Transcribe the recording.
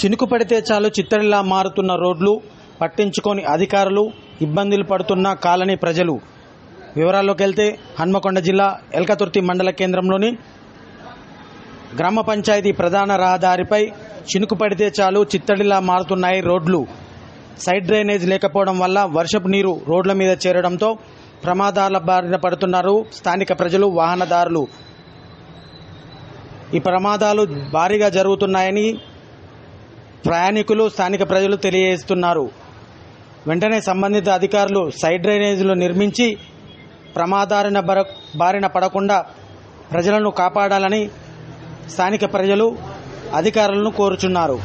చినుకు పడితే చాలు చిత్తడిలా మారుతున్న రోడ్లు పట్టించుకొని అధికారులు ఇబ్బందులు పడుతున్న కాలనీ ప్రజలు. వివరాల్లోకి వెళ్తే హన్మకొండ జిల్లా ఎల్కతుర్తి మండల కేంద్రంలోని గ్రామ పంచాయతీ ప్రధాన రహదారిపై చినుకు పడితే చాలు చిత్తడిలా మారుతున్నాయి రోడ్లు. సైడ్ డ్రైనేజ్ లేకపోవడం వల్ల వర్షపు నీరు రోడ్ల మీద చేరడంతో ప్రమాదాల బారిన పడుతున్నారు స్థానిక ప్రజలు వాహనదారులు. ఈ ప్రమాదాలు భారీగా జరుగుతున్నాయని ప్రయాణికులు స్థానిక ప్రజలు తెలియజేస్తున్నారు. వెంటనే సంబంధిత అధికారులు సైడ్ డ్రైనేజీలు నిర్మించి ప్రమాదారిన బారిన పడకుండా ప్రజలను కాపాడాలని స్థానిక ప్రజలు అధికారులను కోరుచున్నారు.